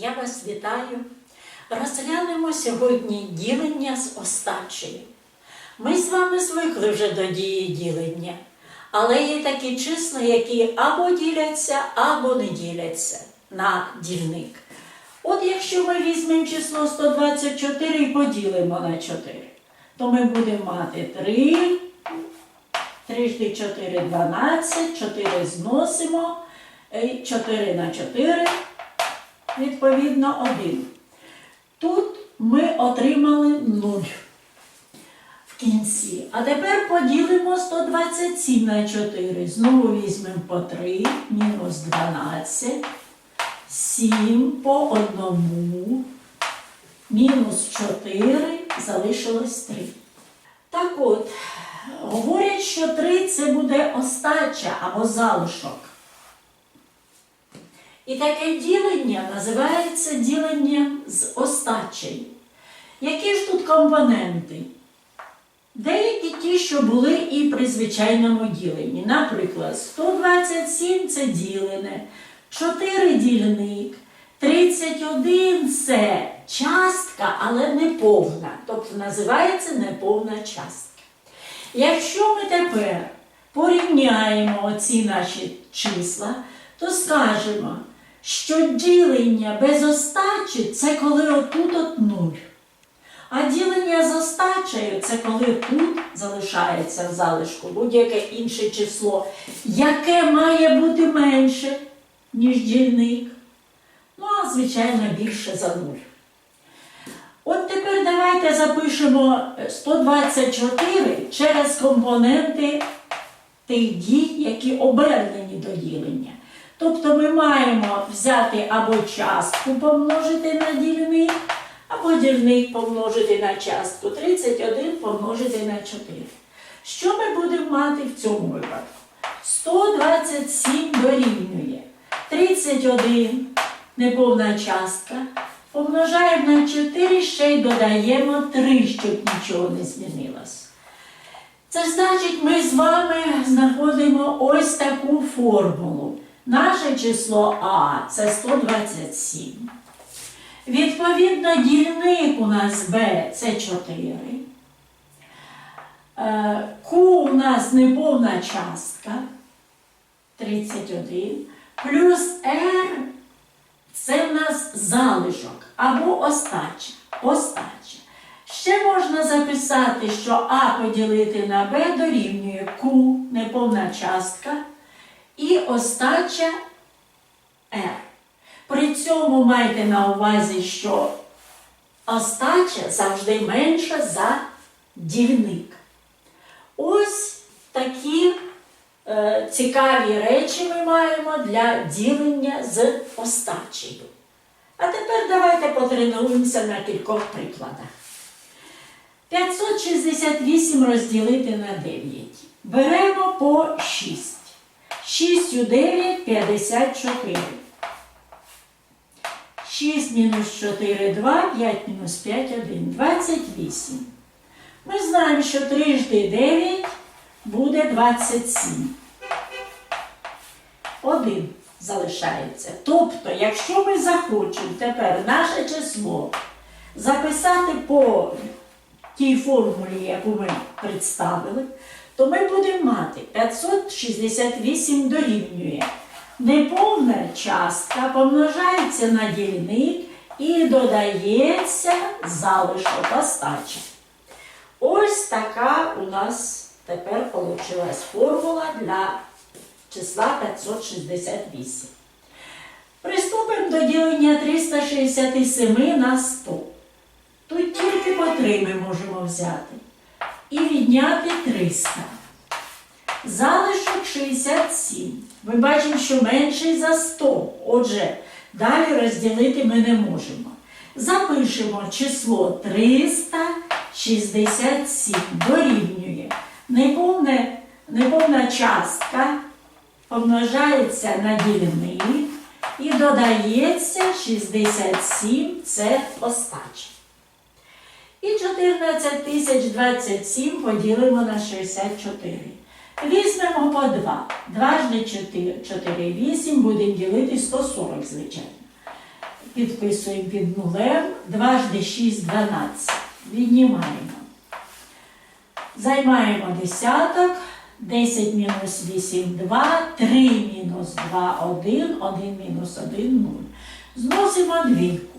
Я вас вітаю. Розглянемо сьогодні ділення з остачею. Ми з вами звикли вже до дії ділення, але є такі числа, які або діляться, або не діляться на дільник. От якщо ми візьмемо число 124 і поділимо на 4, то ми будемо мати 3, 3 жди 4 – 12, 4 зносимо, е, 4 на 4 відповідно 1. Тут ми отримали 0 в кінці. А тепер поділимо 127 на 4. Знову візьмемо по 3, мінус 12, 7 по одному, мінус 4, залишилось 3. Так от, говорять, що 3 це буде остача або залишок. І таке ділення називається діленням з остачею. Які ж тут компоненти? Деякі ті, що були і при звичайному діленні. Наприклад, 127 це ділене, 4 дільник, 31 це частка, але не повна. Тобто називається неповна частка. Якщо ми тепер порівняємо ці наші числа, то скажемо, що ділення без остачі це коли отут от нуль. А ділення з остачею це коли тут залишається в залишку будь-яке інше число, яке має бути менше, ніж дільник. Ну, а звичайно, більше за нуль. От тепер давайте запишемо 124 через компоненти тих дій, які обернені до ділення. Тобто ми маємо взяти або частку помножити на дільник, або дільник помножити на частку 31 помножити на 4. Що ми будемо мати в цьому випадку? 127 дорівнює 31 неповна частка. Помножаємо на 4, ще й додаємо 3, щоб нічого не змінилось. Це значить, ми з вами знаходимо ось таку формулу. Наше число А це 127. Відповідно, дільник у нас Б це 4. Е, Q у нас неповна частка 31. Плюс R це в нас залишок або остача. остача. Ще можна записати, що А поділити на Б дорівнює Q неповна частка і остача R. При цьому майте на увазі, що остача завжди менша за дільник. Ось такі е, цікаві речі ми маємо для ділення з остачею. А тепер давайте потренуємося на кількох прикладах. 568 розділити на 9. Беремо по 6. 6 у 9 54. 6 мінус 4 2, 5 мінус 5 1, 28. Ми знаємо, що трижди 9 буде 27. 1 залишається. Тобто, якщо ми захочемо тепер наше число записати по тій формулі, яку ми представили, то ми будемо мати 568 дорівнює. Неповна частка помножається на дільник і додається залишок остачі. Ось така у нас тепер вийшла формула для числа 568. Приступимо до ділення 367 на 100. Тут тільки по 3 ми можемо взяти. І відняти 300. Залишок 67. Ми бачимо, що менший за 100. Отже, далі розділити ми не можемо. Запишемо число 367 дорівнює. Неповне, неповна частка помножається на дільник і додається 67 це остача. І 14027 поділимо на 64. Візьмемо по 2. 2 жди 4, 4, 8, будемо ділити 140, звичайно. підписуємо під нулем. Дважди 6 – 12. Віднімаємо. Займаємо десяток. 10 мінус 8 – 2, 3 мінус 2 – 1, 1 мінус 1 – 0. Зносимо двійку.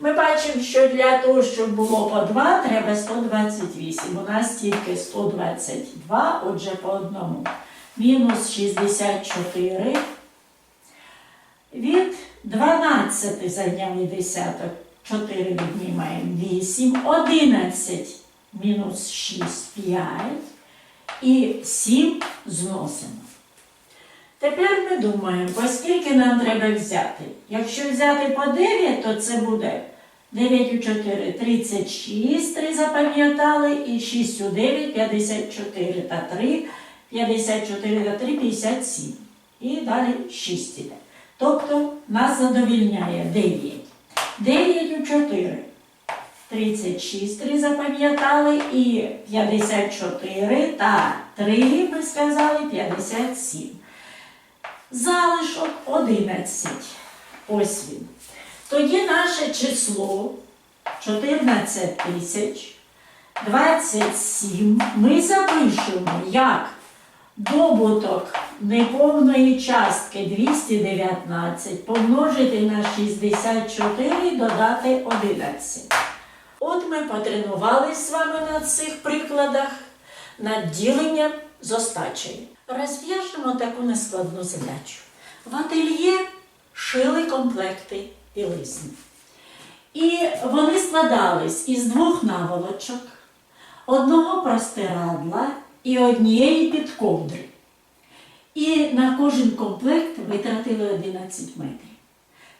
Ми бачимо, що для того, щоб було по 2, треба 128. У нас тільки 122, отже, по одному. Мінус 64. Від 12 зайняли десяток. 4 віднімаємо 8. 11 мінус 6 5. І 7 зносимо. Тепер ми думаємо, оскільки нам треба взяти. Якщо взяти по 9, то це буде 9 у 4 36, 3 запам'ятали, і 6 у 9 54 та 3, 54 та 3 57. І далі 6 іде. Тобто нас задовільняє 9. 9 у 4. 36 3 запам'ятали і 54 та 3 ми сказали 57. Залишок 11. Ось він. Тоді наше число 14 тисяч 27 ми запишемо як добуток неповної частки 219 помножити на 64 і додати 11. От ми потренувалися з вами на цих прикладах над діленням з остачею. Розв'яжемо таку нескладну задачу. В ательє шили комплекти білизни. І вони складались із двох наволочок, одного простирадла і однієї підковдри. І на кожен комплект витратили 11 метрів.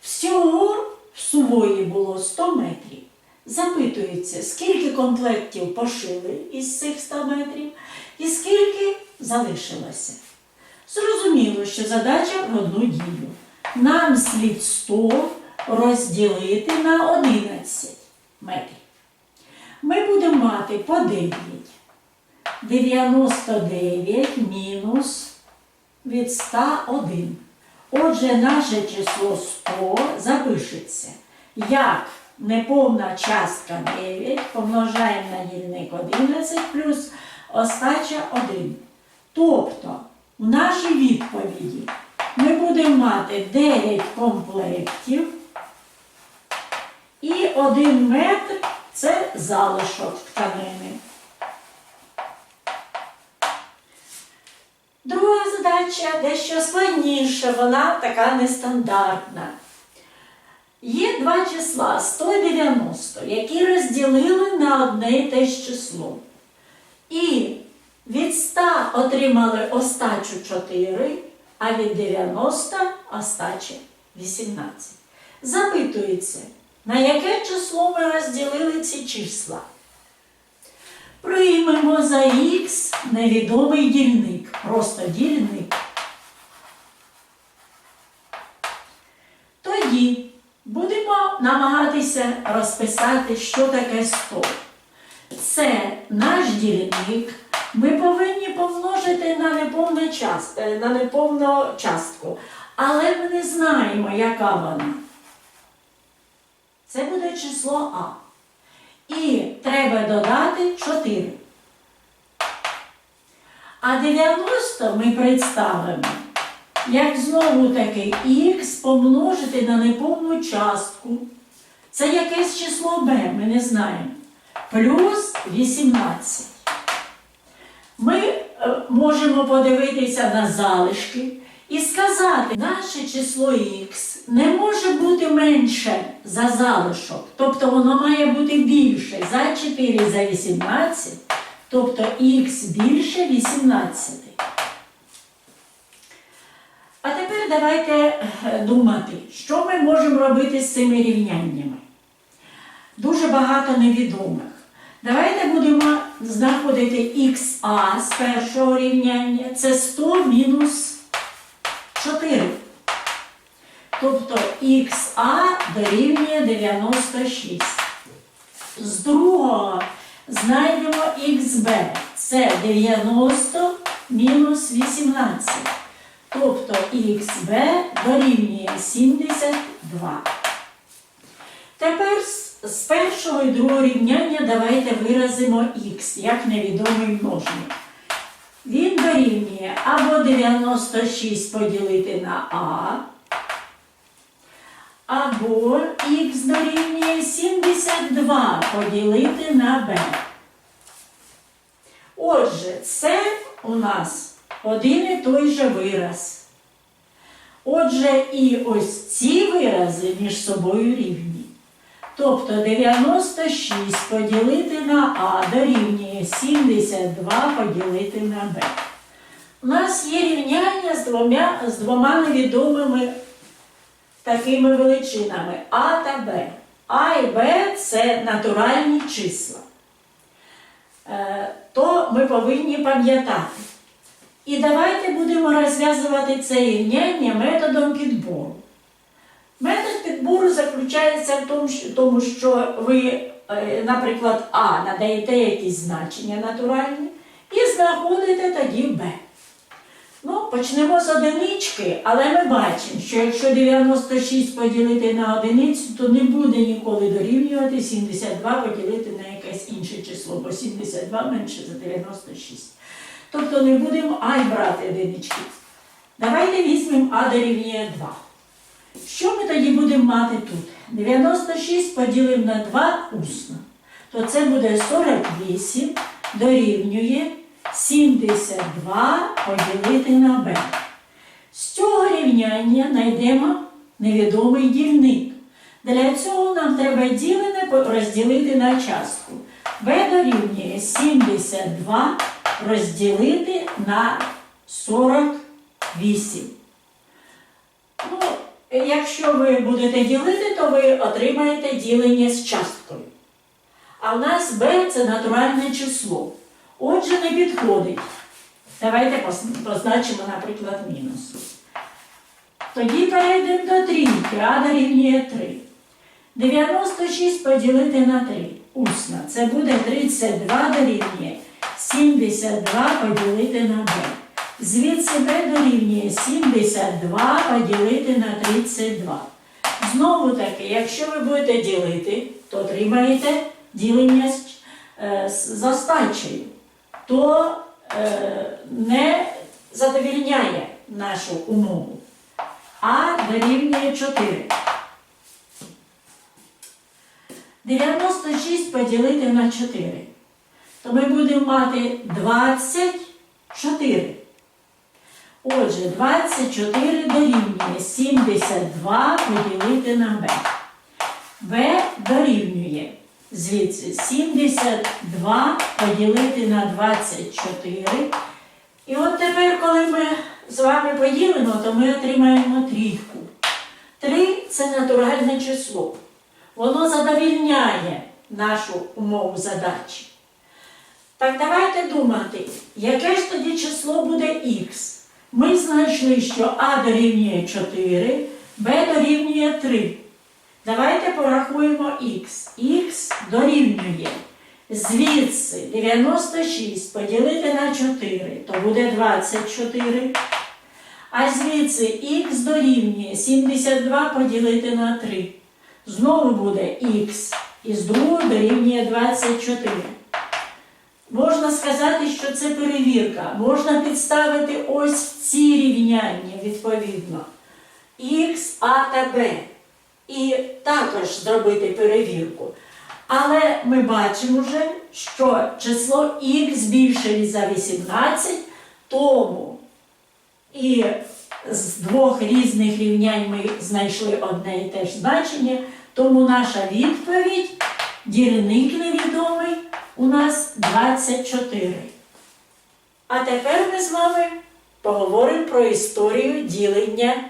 Всього в сувої було 100 метрів. Запитується, скільки комплектів пошили із цих 100 метрів і скільки залишилося. Зрозуміло, що задача в одну дію. Нам слід 100 розділити на 11 метрів. Ми будемо мати по 9. 99 мінус від 101. Отже, наше число 100 запишеться як неповна частка 9 помножаємо на дільник 11 плюс остача 1. Тобто, в нашій відповіді ми будемо мати 9 комплектів і 1 метр це залишок тканини. Друга задача дещо складніша, вона така нестандартна. Є два числа 100 і 90, які розділили на одне і те ж число. І від 100 отримали остачу 4, а від 90 остачі 18. Запитується, на яке число ми розділили ці числа? Приймемо за х невідомий дільник, просто дільник. Тоді будемо намагатися розписати, що таке 100. Це наш дільник. Ми повинні помножити на неповну, е, на неповну частку. Але ми не знаємо, яка вона. Це буде число А. І треба додати 4. А 90 ми представимо, як знову таки х помножити на неповну частку. Це якесь число b, ми не знаємо. Плюс 18. Ми е, можемо подивитися на залишки і сказати, наше число х не може бути менше за залишок, тобто воно має бути більше за 4 за 18, тобто х більше 18. А тепер давайте е, думати, що ми можемо робити з цими рівняннями. Дуже багато невідомих. Давайте будемо знаходити ха з першого рівняння. Це 100 мінус 4. Тобто ха дорівнює 96. З другого знайдемо xb. Це 90 мінус 18. Тобто xb дорівнює 72. З першого і другого рівняння давайте виразимо х як невідомий множник. Він дорівнює або 96 поділити на а, або х дорівнює 72 поділити на b. Отже, це у нас один і той же вираз. Отже, і ось ці вирази між собою рівні. Тобто 96 поділити на А дорівнює 72 поділити на Б. У нас є рівняння з двома, з двома невідомими такими величинами А та Б. А і Б це натуральні числа. Е, То ми повинні пам'ятати. І давайте будемо розв'язувати це рівняння методом підбору. Метод підбору заключається в тому, що, ви, е, наприклад, А надаєте якісь значення натуральні і знаходите тоді Б. Ну, почнемо з одинички, але ми бачимо, що якщо 96 поділити на одиницю, то не буде ніколи дорівнювати 72 поділити на якесь інше число, бо 72 менше за 96. Тобто не будемо А брати одинички. Давайте візьмемо А дорівнює 2. Що ми тоді будемо мати тут? 96 поділимо на 2 усно. То це буде 48 дорівнює 72 поділити на b. З цього рівняння знайдемо невідомий дільник. Для цього нам треба ділене розділити на частку. b дорівнює 72 розділити на 48. Ну, якщо ви будете ділити, то ви отримаєте ділення з часткою. А в нас b це натуральне число. Отже, не підходить. Давайте позначимо, наприклад, мінус. Тоді перейдемо до трійки, а дорівнює 3. 96 поділити на 3. Усно. Це буде 32 дорівнює 72 поділити на b. Звідси b дорівнює 72 поділити на 32. Знову таки, якщо ви будете ділити, то отримаєте ділення е, з з. То е, не задовільняє нашу умову. А дорівнює 4. 96 поділити на 4. То ми будемо мати 24. Отже, 24 дорівнює 72 поділити на b. b дорівнює звідси 72 поділити на 24. І от тепер, коли ми з вами поділимо, то ми отримаємо трійку. 3 це натуральне число. Воно задовільняє нашу умову задачі. Так давайте думати, яке ж тоді число буде х. Ми знайшли, що А дорівнює 4, Б дорівнює 3. Давайте порахуємо х. х дорівнює звідси 96 поділити на 4, то буде 24. А звідси х дорівнює 72 поділити на 3. Знову буде х. І з другого дорівнює 24. Можна сказати, що це перевірка. Можна підставити ось ці рівняння відповідно. Х, А та Б. І також зробити перевірку. Але ми бачимо вже, що число х більше за 18, тому і з двох різних рівнянь ми знайшли одне і те ж значення, тому наша відповідь дільник невідомий у нас 24. А тепер ми з вами поговоримо про історію ділення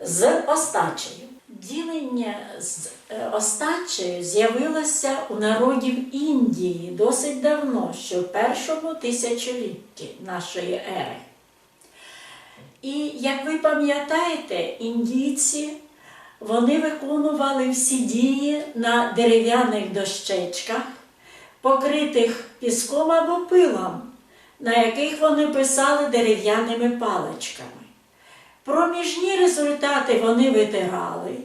з остачею. Ділення з е, остачею з'явилося у народів Індії досить давно, ще в першому тисячолітті нашої ери. І як ви пам'ятаєте, індійці вони виконували всі дії на дерев'яних дощечках, покритих піском або пилом, на яких вони писали дерев'яними паличками. Проміжні результати вони витирали.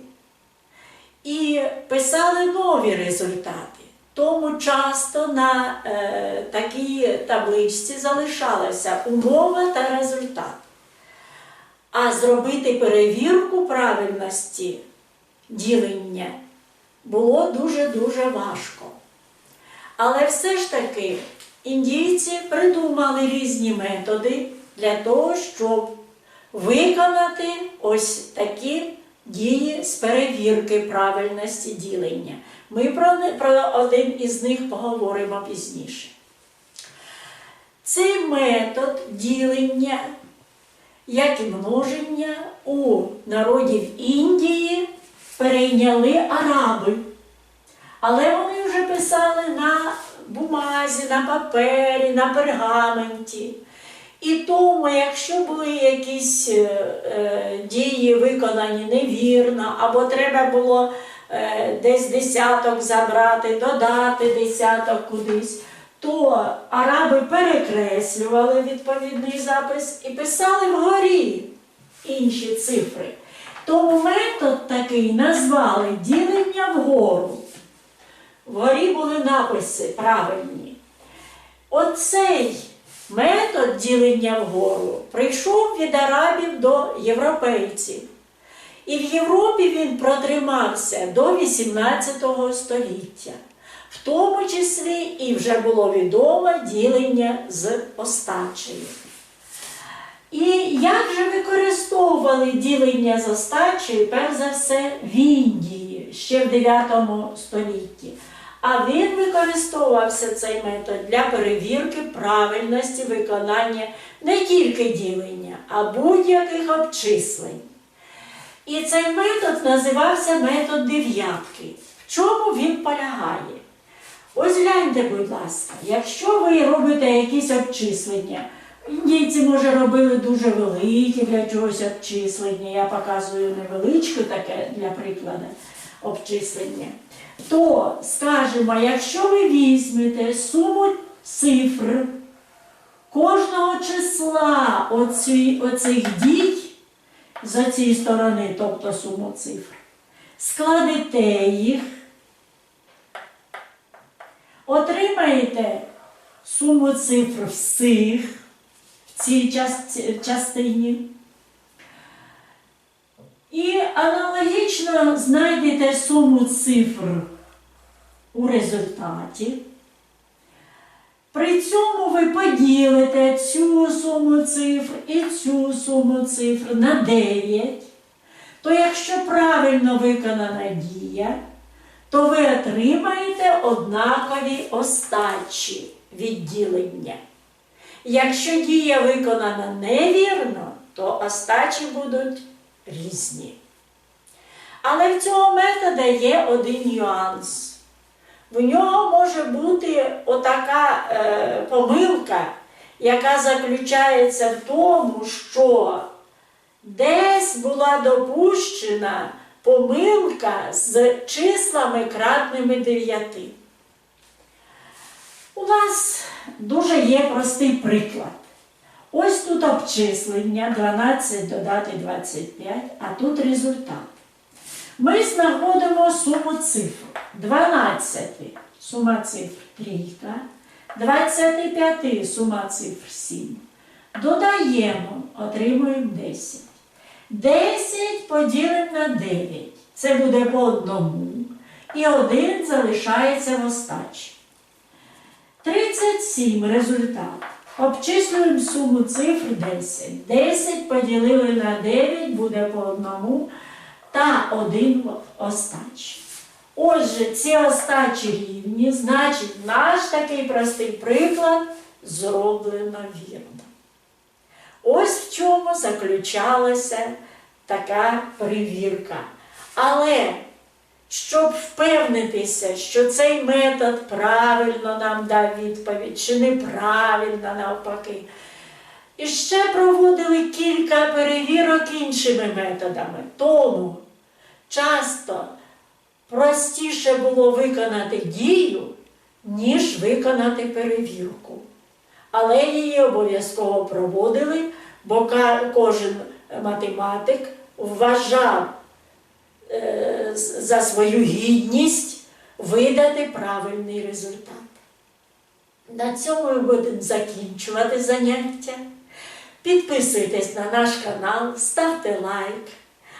і писали нові результати. Тому часто на е, такій табличці залишалася умова та результат. А зробити перевірку правильності ділення було дуже-дуже важко. Але все ж таки індійці придумали різні методи для того, щоб виконати ось такі дії з перевірки правильності ділення. Ми про, про один із них поговоримо пізніше. Цей метод ділення, як і множення, у народів Індії перейняли араби. Але вони писали на бумазі, на папері, на пергаменті. І тому, якщо були якісь е, е, дії виконані невірно, або треба було е, десь десяток забрати, додати десяток кудись, то араби перекреслювали відповідний запис і писали вгорі інші цифри. Тому метод такий назвали ділення вгору. Вгорі були написи правильні. Оцей метод ділення вгору прийшов від арабів до європейців. І в Європі він протримався до 18 століття. В тому числі і вже було відомо ділення з остачею. І як же використовували ділення з остачею, перш за все, в Індії ще в 9 столітті. А він використовувався цей метод для перевірки правильності виконання не тільки ділення, а будь-яких обчислень. І цей метод називався метод дев'ятки. В чому він полягає? Ось гляньте, будь ласка, якщо ви робите якісь обчислення, індійці, може, робили дуже великі для чогось обчислення, я показую невеличке таке для прикладу обчислення, то скажімо, якщо ви візьмете суму цифр кожного числа оці, оцих дій з цієї сторони, тобто суму цифр, складете їх, отримаєте суму цифр всіх в цій частині. І аналогічно знайдете суму цифр у результаті. При цьому ви поділите цю суму цифр і цю суму цифр на 9. То якщо правильно виконана дія, то ви отримаєте однакові остачі відділення. Якщо дія виконана невірно, то остачі будуть різні. Але в цього метода є один нюанс. В нього може бути отака е, помилка, яка заключається в тому, що десь була допущена помилка з числами кратними 9. У нас дуже є простий приклад. Ось тут обчислення 12 додати 25, а тут результат. Ми знаходимо суму цифр. 12 сума цифр трійка, 25 сума цифр 7. Додаємо, отримуємо 10. 10 поділимо на 9. Це буде по одному. І один залишається в остачі. 37 результат. Обчислюємо суму цифр 10. 10 поділили на 9 буде по одному та один в остачі. Отже, ці остачі рівні, значить, наш такий простий приклад зроблено вірно. Ось в чому заключалася така перевірка. Але щоб впевнитися, що цей метод правильно нам дав відповідь, чи неправильно навпаки. І ще проводили кілька перевірок іншими методами. Тому часто простіше було виконати дію, ніж виконати перевірку. Але її обов'язково проводили, бо кожен математик вважав е, за свою гідність видати правильний результат. На цьому ми будемо закінчувати заняття. Підписуйтесь на наш канал, ставте лайк.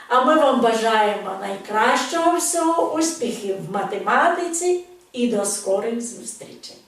А ми вам бажаємо найкращого всього, успіхів в математиці і до скорих зустрічей!